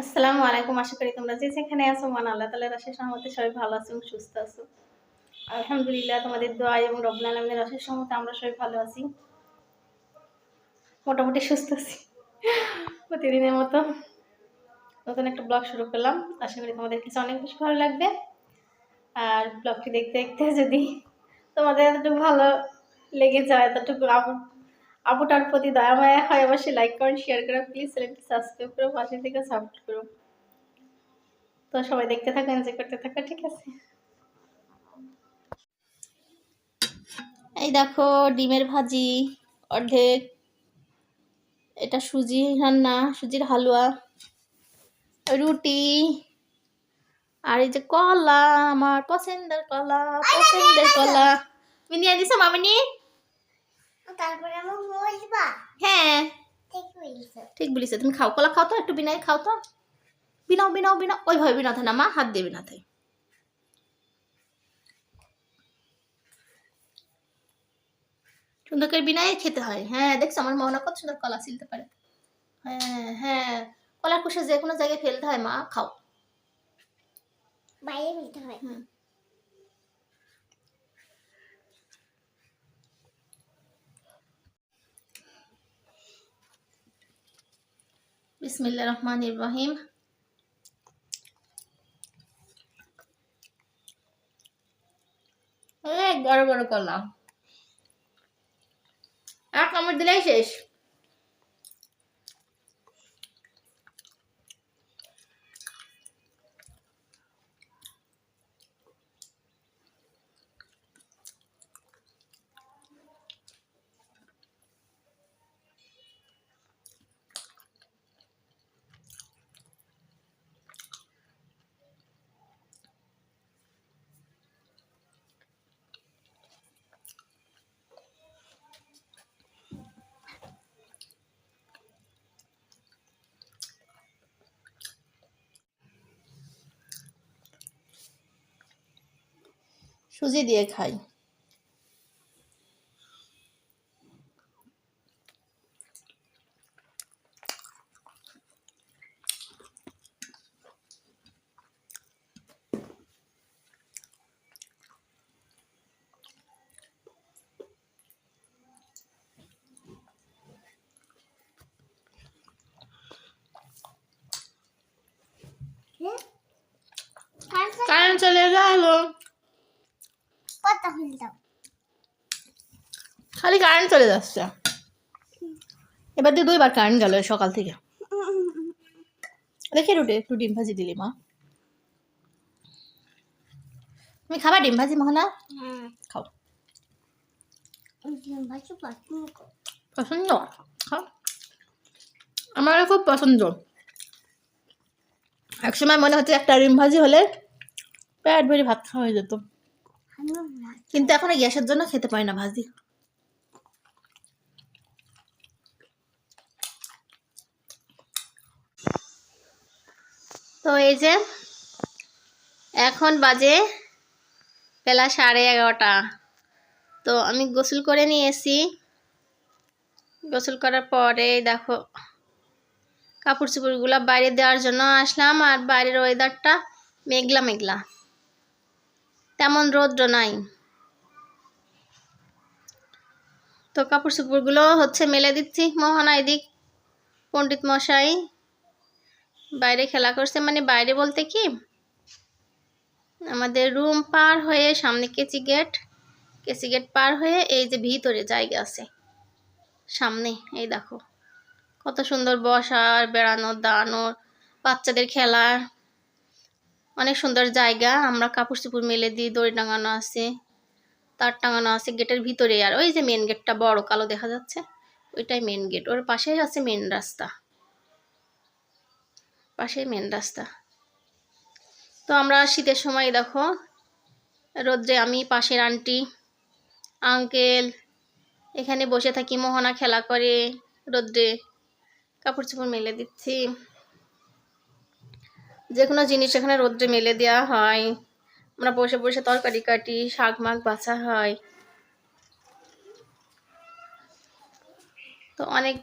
আসসালামু আলাইকুম, আশা করি তোমরা যে যেখানে আছো মান আল্লাহ তালার অশেষ সহমতে সবাই ভালো আছো এবং সুস্থ আছো। আলহামদুলিল্লাহ, তোমাদের দোয়া এবং রব্বুল আলমের অশেষ সহমতে আমরা সবাই ভালো আছি। মোটামুটি সুস্থ আছি, প্রতিদিনের মতো। নতুন একটা ব্লগ শুরু করলাম। আশা করি তোমাদের কাছে অনেক বেশি ভালো লাগবে। আর ব্লগটি দেখতে দেখতে যদি তোমাদের এতটুকু ভালো লেগে যায়, এতটুকু আপুটার প্রতি দয়া মায়া হয় অবশ্যই লাইক করেন শেয়ার করো। প্লিজ চ্যানেলটি সাবস্ক্রাইব করো পাশে থেকে সাপোর্ট করো। তো সবাই দেখতে থাকো এনজয় করতে থাকো ঠিক আছে? এই দেখো ডিমের ভাজি অর্ধেক। এটা সুজি রান্না সুজির হালুয়া রুটি আর এই যে কলা আমার পছন্দের কলা পছন্দের কলা। তুমি নিয়ে দিছো মামিনি? তারপরে আমার বলবা হ্যাঁ। ঠিক বলিস ঠিক বলিস তুমি খাও কলা খাও তো? একটু বিনাই খাও তো? বিনাও বিনাও বিনাও। ওইভাবে বিনাতে না মা। হাত দিয়ে বিনাতে সুন্দর করে বিনায় খেতে হয়। হ্যাঁ দেখছ আমার মনে কত সুন্দর কলা ছিলতে পারে। হ্যাঁ হ্যাঁ। কলার কুশে যে কোনো জায়গায় ফেলতে হয় মা। খাও। বাইরে নিতে হয়। হুম। বিসমিল্লা রহমান ইব্রাহিম বড় বড় করলাম। এক কামড় দিলেই শেষ। সুজি দিয়ে খাই। কারেন্ট চলে গেল খালি কারেন্ট চলে যাচ্ছে। এবার দিয়ে দুইবার কারেন্ট গেল সকাল থেকে। দেখে রুটি একটু ডিম ভাজি দিলি মা। তুমি খাবা ডিম ভাজি মোহনা? হ্যাঁ। খাও। ভাজু পছন্দ খাও। আমার খুব পছন্দ। একসময় মনে হচ্ছে একটা ডিম ভাজি হলে পেট ভরে ভাত খাওয়া হয়ে যেত। কিন্তু এখন গ্যাসের জন্য খেতে পারি না, ভাজি। তো এই যে, এখন বাজে বেলা সাড়ে এগারোটা। তো আমি গোসল করে নিয়ে এসি গোসল করার পরে, দেখো কাপড় চোপড়গুলো বাইরে দেওয়ার জন্য আসলাম, আর বাইরের ওয়েদারটা মেঘলা মেঘলা তেমন রৌদ্র নাই। তো কাপড় চোপড়গুলো হচ্ছে মেলে দিচ্ছি। মোহনা এদিক পণ্ডিত মশাই বাইরে খেলা করছে। মানে বাইরে বলতে কি? আমাদের রুম পার হয়ে সামনে কেচি গেট কেচি গেট পার হয়ে এই যে ভিতরে জায়গা আছে। সামনে, এই দেখো। কত সুন্দর বসার, বেড়ানোর, দাঁড়ানোর, বাচ্চাদের খেলার। অনেক সুন্দর জায়গা। আমরা কাপড় মেলে দিই, দড়ি টাঙানো আছে, তার টাঙানো আছে গেটের ভিতরে আর ওই যে মেন গেটটা বড়, কালো দেখা যাচ্ছে, ওইটাই মেন গেট ওর পাশেই আছে মেন রাস্তা। পাশেই মেন রাস্তা। তো আমরা শীতের সময় দেখো, রোদ্রে আমি, পাশের আন্টি আঙ্কেল এখানে বসে থাকি, মোহনা খেলা করে, রোদ্রে কাপড় চোপড় মেলে দিচ্ছি। যে কোনো জিনিস এখানে রোদ্রে মেলে দেওয়া হয়। আমরা বসে বসে তরকারি কাটি, শাক মাক বাছা হয়। তো অনেক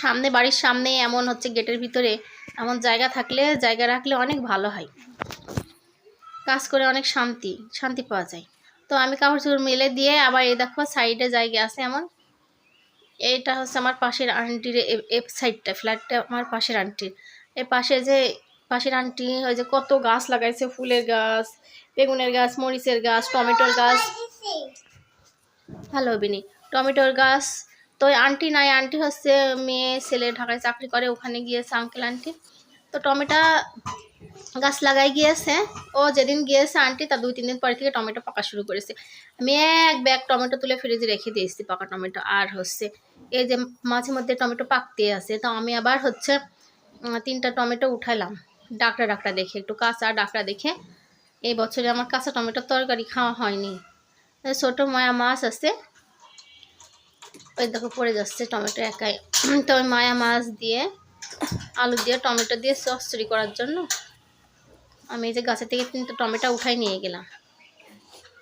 সামনে, বাড়ির সামনে এমন হচ্ছে গেটের ভিতরে এমন জায়গা থাকলে, জায়গা রাখলে অনেক ভালো হয়। কাজ করে অনেক শান্তি শান্তি পাওয়া যায়। তো আমি কাপড় চোপড় মেলে দিয়ে আবার এই দেখো সাইডে জায়গা আছে এমন। এইটা হচ্ছে আমার পাশের আন্টির এফ সাইডটা, ফ্ল্যাটটা আমার পাশের আন্টির। এর পাশে যে পাশের আন্টি, ওই যে কত গাছ লাগাইছে, ফুলের গাছ, বেগুনের গাছ, মরিচের গাছ, টমেটোর গাছ। ভালো বিনি টমেটোর গাছ। তো আন্টি নাই, আন্টি হচ্ছে মেয়ে, ছেলে ঢাকায় চাকরি করে, ওখানে গিয়েছে আঙ্কেল আন্টি। তো টমেটো গাছ লাগাই গিয়েছে। ও যেদিন গিয়েছে আন্টি, তার দুই তিন দিন পরে থেকে টমেটো পাকা শুরু করেছে। আমি এক ব্যাগ টমেটো তুলে ফ্রিজে রেখে দিয়েছি পাকা টমেটো। আর হচ্ছে এই যে মাঝে মধ্যে টমেটো পাকতে আছে, তো আমি আবার হচ্ছে তিনটা টমেটো উঠাইলাম। ডাকড়া ডাকড়া দেখে, একটু কাঁচা ডাকড়া দেখে। এই বছরে আমার কাঁচা টমেটোর তরকারি খাওয়া হয়নি। ছোট মায়া মাছ আছে। ওই দেখো পড়ে যাচ্ছে টমেটো একাই। তো ওই মায়া মাছ দিয়ে, আলু দিয়ে, টমেটো দিয়ে চচ্চড়ি করার জন্য আমি এই যে গাছের থেকে তিনটা টমেটো উঠাই নিয়ে গেলাম।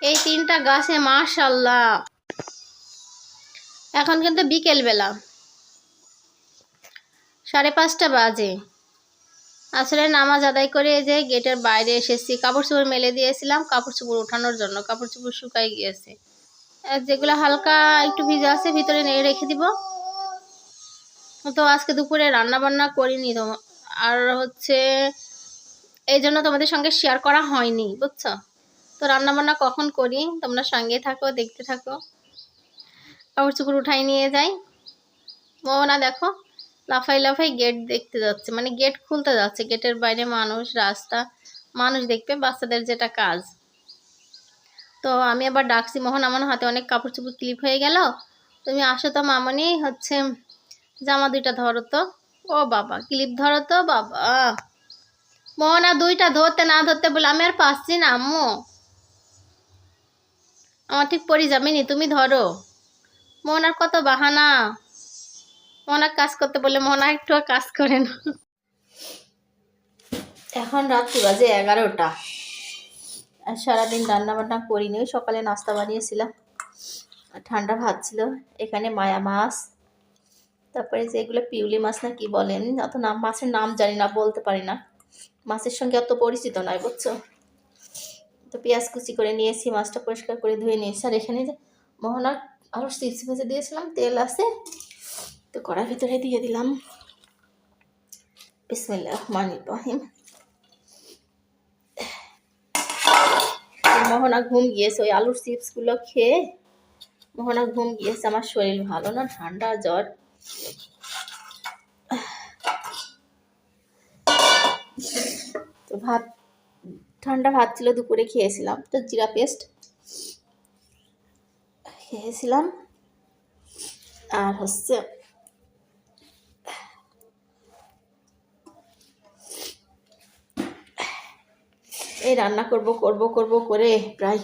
এই তিনটা গাছে মাশাল্লাহ এখন কিন্তু বিকেলবেলা। সাড়ে পাঁচটা বাজে। আসলে নামাজ আদায় করে যে গেটের বাইরে এসেছি, কাপড় চোপড় মেলে দিয়েছিলাম, কাপড় চোপড় ওঠানোর জন্য, কাপড় চোপড় শুকাই গিয়েছে। যেগুলো হালকা একটু ভিজে আছে, ভিতরে নিয়ে রেখে দিব। তো আজকে দুপুরে রান্না বান্না করিনি তো, আর হচ্ছে এই জন্য তোমাদের সঙ্গে শেয়ার করা হয়নি, বুঝছ? তো রান্না বান্না কখন করি? তোমরা সঙ্গে থাকো, দেখতে থাকো। কাপড় চোপড় উঠাই নিয়ে যাই। মোহনা দেখো। লাফাই লাফাই গেট দেখতে যাচ্ছে। মানে গেট খুলতে যাচ্ছে। গেটের বাইরে মানুষ, রাস্তা, মানুষ দেখবে বাচ্চাদের যেটা কাজ। তো আমি আবার ডাকছি, মোহন, আমার হাতে অনেক কাপড় চোপড় ক্লিপ হয়ে গেল। তুমি আসো তো মামনি, হচ্ছে জামা দুইটা ধরো তো। ও বাবা ক্লিপ ধরো তো বাবা। মোহনা দুইটা ধরতে না ধরতে বলে, আমি আর পাচ্ছি না, আম্মু। আমার ঠিক পরি যাবেনি তুমি ধরো। মোহন, আর কত বাহানা। মোহনার কাজ করতে বললে মোহনা একটু কাজ করে না। এখন রাত্রি বাজে এগারোটা। আর সারাদিন রান্না বান্না করিনি সকালে নাস্তা বানিয়েছিলাম। ঠান্ডা ভাত ছিল, এখানে মায়া মাছ। তারপরে যে এগুলো পিউলি মাছ না কি বলেন অত নাম, মাছের নাম জানি না, বলতে পারি না। মাছের সঙ্গে অত পরিচিত নয় বুঝছ? তো পেঁয়াজ কুচি করে নিয়েছি, মাছটা পরিষ্কার করে ধুয়ে নিয়েছি। আর এখানে যে মোহনার আরও চিপস ভেজে দিয়েছিলাম, তেল আছে। তো কড়ার ভিতরে দিয়ে দিলাম। বিসমিল্লাহ রহমান রহিম। মোহনা ঘুম গিয়েছে, ওই আলুর চিপসগুলো খেয়ে। মোহনা ঘুম গিয়েছে, আমার শরীর ভালো না, ঠান্ডা, জ্বর। তো ভাত, ঠান্ডা ভাত ছিল, দুপুরে খেয়েছিলাম। তো জিরা পেস্ট খেয়েছিলাম। আর হচ্ছে এই রান্না করব করব করব করে প্রায়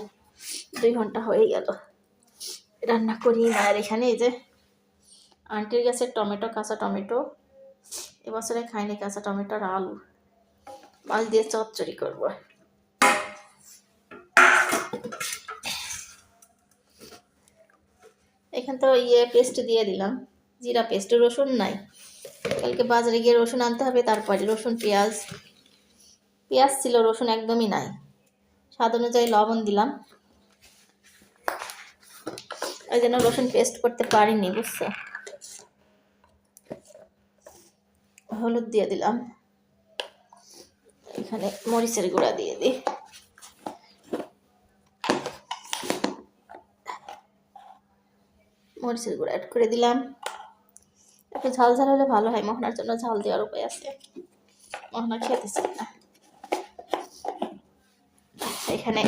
দুই ঘণ্টা হয়ে গেল। রান্না করি মায়ের এখানে, এই যে আন্টির গাছের টমেটো, কাঁচা টমেটো, এবছরে খাইনি কাঁচা টমেটোর আলু। মাছ দিয়ে চচ্চড়ি করব। এখান তো ইয়ে পেস্ট দিয়ে দিলাম। জিরা পেস্ট, রসুন নাই। কালকে বাজারে গিয়ে রসুন আনতে হবে, তারপরে রসুন, পেঁয়াজ পেঁয়াজ ছিল, রসুন একদমই নাই। স্বাদ অনুযায়ী লবণ দিলাম। ওই জন্য রসুন পেস্ট করতে পারিনি, বুঝছ? হলুদ দিয়ে দিলাম। এখানে মরিচের গুঁড়া দিয়ে দিই। মরিচের গুঁড়া অ্যাড করে দিলাম। একটু ঝাল ঝাল হলে ভালো হয়, মোহনার জন্য ঝাল দেওয়ার উপায় আছে। মোহনা খেতে চায় না। এখানে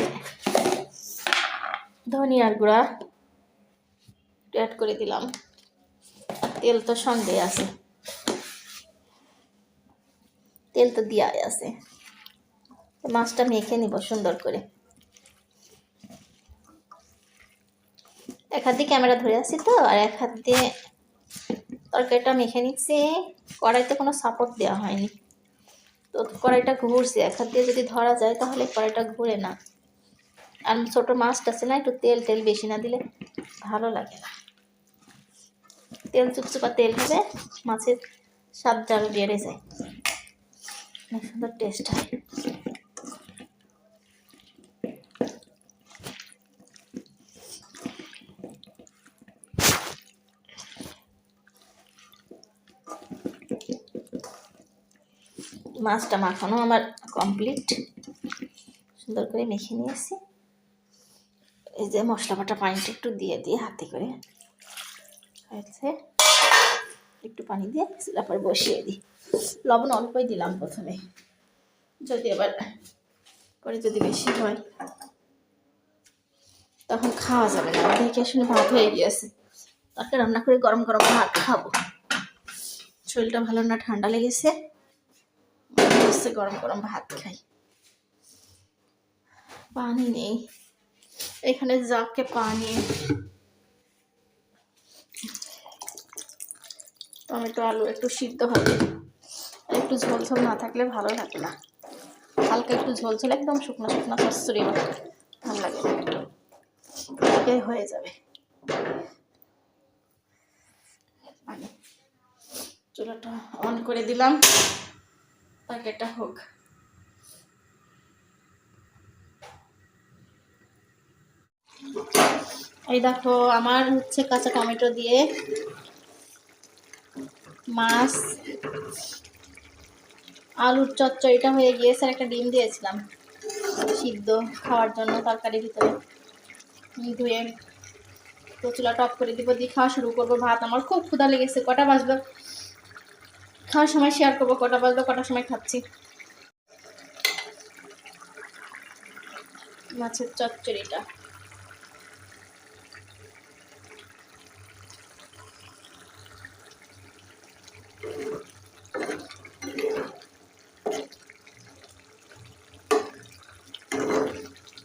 ধনিয়ার গুঁড়া অ্যাড করে দিলাম। তেল তো সঙ্গে আছে। তেল তো দেওয়াই আছে। মাছটা মেখে নিব সুন্দর করে। এক হাত দিয়ে ক্যামেরা ধরে আছি তো, আর এক হাত দিয়ে তরকারিটা মেখে নিচ্ছি। কড়াইতে কোনো সাপোর্ট দেওয়া হয়নি। তো কড়াইটা ঘুরছে, এক হাত দিয়ে যদি ধরা যায় তাহলে কড়াইটা ঘুরে না। আর ছোটো মাছটা আছে না, একটু তেল তেল বেশি না দিলে ভালো লাগে না। তেল চুপচুপা তেল হবে, মাছের স্বাদটা আরও বেড়ে যায়। সুন্দর টেস্ট হয়। মাছটা মাখানো আমার কমপ্লিট সুন্দর করে মেখে নিয়েছি। এই যে মশলা বাটা পানিটা একটু দিয়ে দিয়ে হাতে করে হয়েছে। একটু পানি দিয়ে তারপর বসিয়ে দিই। লবণ অল্পই দিলাম প্রথমে। যদি আবার করে যদি বেশি হয়, তখন খাওয়া যাবে না। দেখে শুনে ভাত হয়ে গিয়েছে। তাকে রান্না করে গরম গরম ভাত খাব। শরীরটা ভালো না, ঠান্ডা লেগেছে। হচ্ছে গরম গরম ভাত খাই। পানি নেই। এখানে যাকে পানি। টমেটো, আলু একটু সিদ্ধ হবে। একটু ঝোল না থাকলে ভালো লাগে না। হালকা একটু ঝোল একদম শুকনো শুকনো কস্তুরি ভালো লাগে হয়ে যাবে। চুলাটা অন করে দিলাম। প্যাকেটটা হোক এই দেখো, আমার হচ্ছে কাঁচা টমেটো দিয়ে মাছ, আলুর চচ্চড়িটা হয়ে গিয়েছে একটা ডিম দিয়েছিলাম। সিদ্ধ খাওয়ার জন্য তরকারির ভিতরে। ধুয়ে তো চুলা টপ করে দিব, দিয়ে খাওয়া শুরু করব। ভাত, আমার খুব ক্ষুধা লেগেছে, কটা বাজলো? খাওয়ার সময় শেয়ার করব, কটা বাজলো, কটার সময় খাচ্ছি। মাছের চচ্চড়িটা।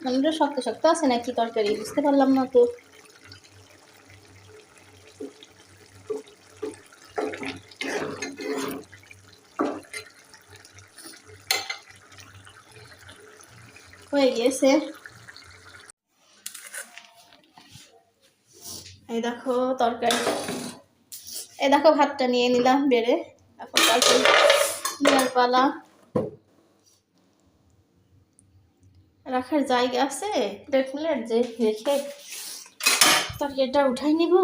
মানে শক্ত শক্ত আছে নাকি তরকারি? বুঝতে পারলাম না তো। হয়ে গিয়েছে এই দেখো তরকারি এই দেখো ভাতটা নিয়ে নিলাম বেড়ে এখন তরকারি পালা রাখার জায়গা আছে প্লেট প্লেট যে রেখে তরকারিটা উঠাই নিব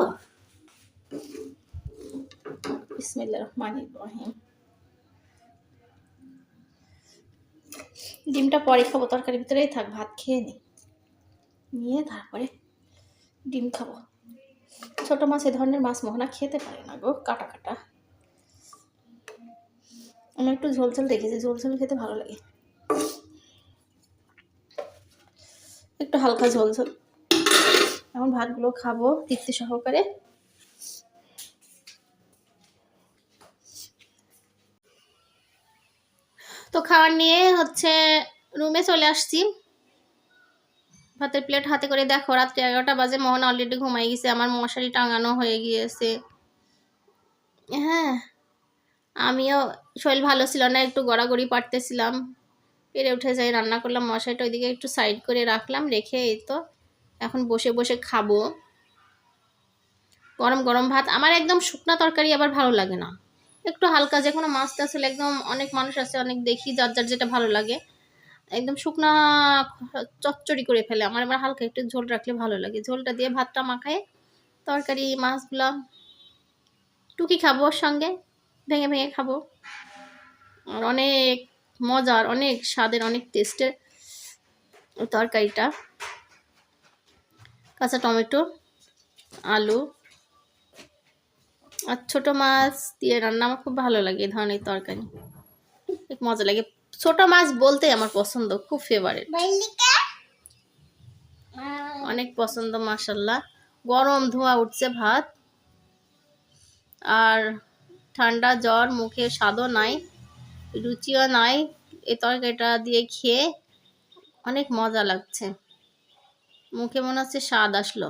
বিসমিল্লাহ রহমান রহিম ডিমটা পরে খাব, তরকারির ভিতরেই থাক, ভাত খেয়ে নি। নিয়ে তারপরে ডিম খাব। ছোট মাছ, এ ধরনের মাছ মোহনা খেতে পারে না গো, কাটা কাটা। আমি একটু ঝোল ঝোল দেখেছি, ঝোল ঝোল খেতে ভালো লাগে। একটু হালকা ঝোল ঝোল। এখন ভাতগুলো খাব, তৃপ্তি সহকারে। তো খাবার নিয়ে হচ্ছে রুমে চলে আসছি। ভাতের প্লেট হাতে করে দেখো, রাত্রি এগারোটা বাজে, মোহন অলরেডি ঘুমাই গেছে, আমার মশারি টাঙানো হয়ে গিয়েছে। হ্যাঁ আমিও শরীর ভালো ছিল না, একটু গড়াগড়ি পারতেছিলাম। পেরে উঠে যাই, রান্না করলাম, মশারিটা ওইদিকে একটু সাইড করে রাখলাম, রেখে এই তো এখন বসে বসে খাব। গরম গরম ভাত, আমার একদম শুকনা তরকারি আবার ভালো লাগে না। একটু হালকা, যে কোনো মাছ টাছ হলে একদম অনেক মানুষ আছে, অনেক দেখি, যার যার যেটা ভালো লাগে। একদম শুকনা চচ্চড়ি করে ফেলে, আমার আবার হালকা একটু ঝোল রাখলে ভালো লাগে। ঝোলটা দিয়ে ভাতটা মাখায় তরকারি, মাছগুলা টুকি খাব ওর সঙ্গে, ভেঙে ভেঙে খাব। আর অনেক মজার, অনেক স্বাদের, অনেক টেস্টের তরকারিটা। কাঁচা টমেটো, আলু আর ছোট মাছ দিয়ে রান্না আমার খুব ভালো লাগে, এই ধরনের তরকারি। মজা লাগে। ছোট মাছ বলতে আমার পছন্দ, খুব ফেভারিট অনেক পছন্দ মাসাল্লাহ গরম ধোয়া উঠছে ভাত। আর ঠান্ডা জ্বর, মুখে স্বাদও নাই, রুচিও নাই। এই তরকারিটা দিয়ে খেয়ে অনেক মজা লাগছে। মুখে মনে হচ্ছে স্বাদ আসলো।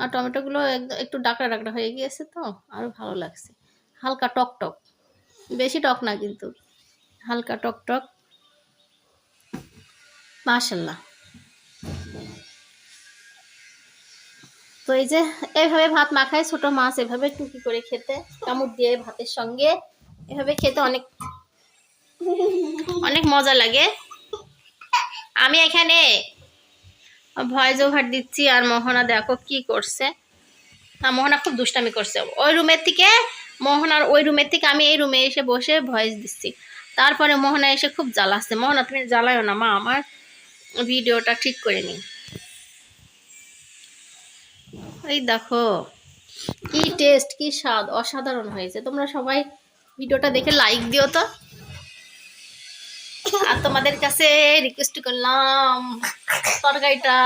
আর টমেটোগুলো একটু ডাকড়া ডাকড়া হয়ে গিয়েছে তো আরও ভালো লাগছে। হালকা টক টক। বেশি টক না কিন্তু। হালকা টক টক। মাশাল্লাহ। তো এই যে এভাবে ভাত মাখায় ছোট মাছ, এভাবে টুকি করে খেতে, কামড় দিয়ে ভাতের সঙ্গে, এভাবে খেতে অনেক অনেক মজা লাগে। আমি এখানে ভয়েস ওভার দিচ্ছি আর মোহনা দেখো কি করছে। আর মোহনা খুব দুষ্টামি করছে। ওই রুমের থেকে, মোহনার ওই রুমের থেকে আমি এই রুমে এসে বসে ভয়েস দিচ্ছি। তারপরে মোহনা এসে খুব জ্বালাচ্ছে। মোহনা, তুমি জ্বালায়ও না, মা, আমার ভিডিওটা ঠিক করে নি এই দেখো, কি টেস্ট কি স্বাদ, অসাধারণ হয়েছে। তোমরা সবাই ভিডিওটা দেখে লাইক দিও তো। আর তোমাদের কাছে রিকোয়েস্ট করলাম। তরকারিটা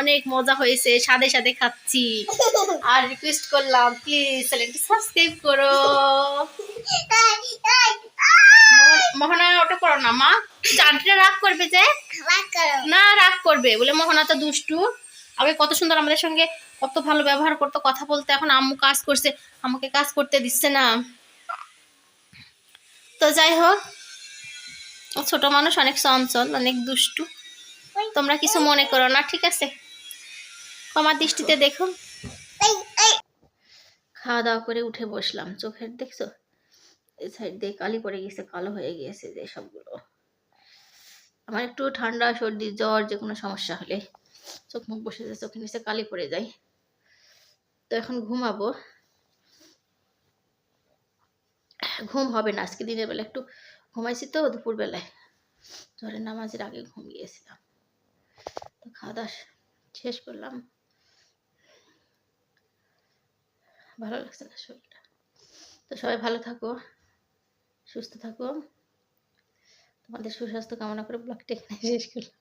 অনেক মজা হয়েছে সাথে সাথে খাচ্ছি। আর রিকোয়েস্ট করলাম প্লিজ চ্যানেলটি সাবস্ক্রাইব করো। মোহনা ওটা করো না মা। চানটিটা রাগ করবে যে? না রাগ করবে। বলে মোহনা তো দুষ্টু। আগে কত সুন্দর আমাদের সঙ্গে কত ভালো ব্যবহার করতো কথা বলতে। এখন আম্মু কাজ করছে আমাকে কাজ করতে দিচ্ছে না। তো যাই হোক ও ছোট মানুষ, অনেক চঞ্চল, অনেক দুষ্টু। তোমরা কিছু মনে করো না, ঠিক আছে? ক্ষমা দৃষ্টিতে দেখো। খাওয়া দাওয়া করে উঠে বসলাম। চোখের, দেখছ? এই সাইড দিয়ে কালি পড়ে গেছে, কালো হয়ে গিয়েছে যে সবগুলো। আমার একটু ঠান্ডা, সর্দি, জ্বর, যে কোনো সমস্যা হলে চোখ মুখ বসে যায়, চোখের নিচে কালি পড়ে যায়। তো এখন ঘুমাবো। ঘুম হবে না, আজকে দিনের বেলা একটু ঘুমাইছি তো দুপুর বেলায় জ্বরের নামাজের আগে ঘুম গিয়েছিলাম তো খাওয়া দাওয়া শেষ করলাম। ভালো লাগছে না শরীরটা। তো সবাই ভালো থাকো, সুস্থ থাকো। তোমাদের সুস্বাস্থ্য কামনা করে ব্লগটা এখানে শেষ করলাম।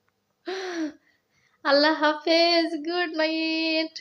আল্লাহ হাফেজ, গুড নাইট।